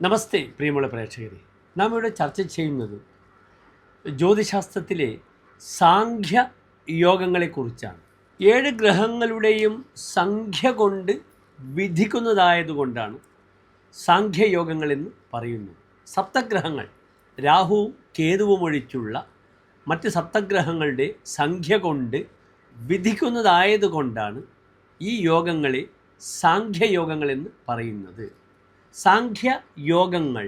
നമസ്തേ പ്രിയമുള്ള പ്രേക്ഷകരെ. നാം ഇവിടെ ചർച്ച ചെയ്യുന്നത് ജ്യോതിശാസ്ത്രത്തിലെ സാഖ്യ യോഗങ്ങളെക്കുറിച്ചാണ്. ഏഴ് ഗ്രഹങ്ങളുടെയും സംഖ്യ കൊണ്ട് വിധിക്കുന്നതായതുകൊണ്ടാണ് സാഖ്യയോഗങ്ങളെന്ന് പറയുന്നത്. സപ്തഗ്രഹങ്ങൾ രാഹുവും കേതുവും ഒഴിച്ചുള്ള മറ്റ് സപ്തഗ്രഹങ്ങളുടെ സംഖ്യ കൊണ്ട് വിധിക്കുന്നതായതുകൊണ്ടാണ് ഈ യോഗങ്ങളെ സാഖ്യയോഗങ്ങളെന്ന് പറയുന്നത്. സാഖ്യയോഗങ്ങൾ.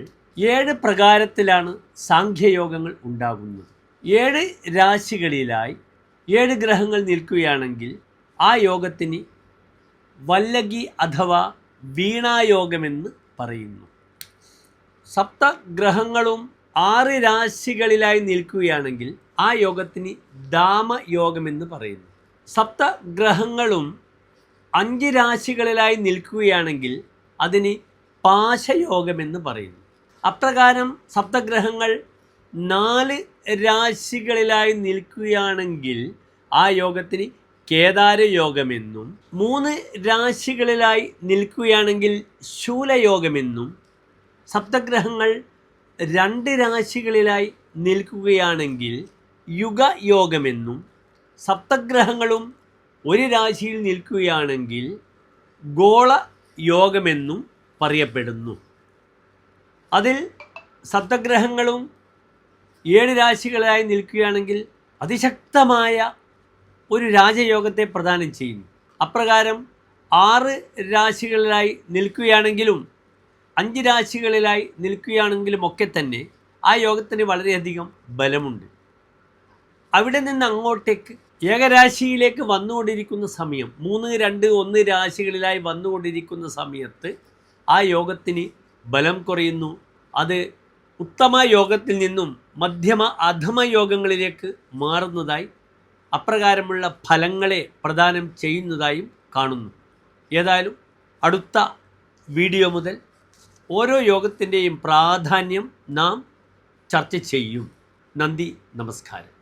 ഏഴ് പ്രകാരത്തിലാണ് സാഖ്യയോഗങ്ങൾ ഉണ്ടാകുന്നത്. ഏഴ് രാശികളിലായി ഏഴ് ഗ്രഹങ്ങൾ നിൽക്കുകയാണെങ്കിൽ ആ യോഗത്തിന് വല്ലകി അഥവാ വീണായോഗമെന്ന് പറയുന്നു. സപ്തഗ്രഹങ്ങളും ആറ് രാശികളിലായി നിൽക്കുകയാണെങ്കിൽ ആ യോഗത്തിന് ദാമയോഗമെന്ന് പറയുന്നു. സപ്തഗ്രഹങ്ങളും അഞ്ച് രാശികളിലായി നിൽക്കുകയാണെങ്കിൽ അതിന് പാശയോഗമെന്ന് പറയുന്നു. അപ്രകാരം സപ്തഗ്രഹങ്ങൾ നാല് രാശികളിലായി നിൽക്കുകയാണെങ്കിൽ ആ യോഗത്തിന് കേദാരയോഗമെന്നും മൂന്ന് രാശികളിലായി നിൽക്കുകയാണെങ്കിൽ ശൂലയോഗമെന്നും സപ്തഗ്രഹങ്ങൾ രണ്ട് രാശികളിലായി നിൽക്കുകയാണെങ്കിൽ യുഗയോഗമെന്നും സപ്തഗ്രഹങ്ങളും ഒരു രാശിയിൽ നിൽക്കുകയാണെങ്കിൽ ഗോള യോഗമെന്നും പറയപ്പെടുന്നു. അതിൽ സപ്തഗ്രഹങ്ങളും ഏഴ് രാശികളായി നിൽക്കുകയാണെങ്കിൽ അതിശക്തമായ ഒരു രാജയോഗത്തെ പ്രദാനം ചെയ്യുന്നു. അപ്രകാരം ആറ് രാശികളിലായി നിൽക്കുകയാണെങ്കിലും അഞ്ച് രാശികളിലായി നിൽക്കുകയാണെങ്കിലും ഒക്കെ തന്നെ ആ യോഗത്തിന് വളരെയധികം ബലമുണ്ട്. അവിടെ നിന്ന് അങ്ങോട്ടേക്ക് ഏകരാശിയിലേക്ക് വന്നുകൊണ്ടിരിക്കുന്ന സമയം മൂന്ന് രണ്ട് ഒന്ന് രാശികളിലായി വന്നുകൊണ്ടിരിക്കുന്ന സമയത്ത് ആ യോഗത്തിന് ബലം കുറയുന്നു. അത് ഉത്തമ യോഗത്തിൽ നിന്നും മധ്യമ അധമ യോഗങ്ങളിലേക്ക് മാറുന്നതായി അപ്രകാരമുള്ള ഫലങ്ങളെ പ്രദാനം ചെയ്യുന്നതായും കാണുന്നു. ഏതായാലും അടുത്ത വീഡിയോ മുതൽ ഓരോ യോഗത്തിന്റെയും പ്രാധാന്യം നാം ചർച്ച ചെയ്യും. നന്ദി നമസ്കാരം.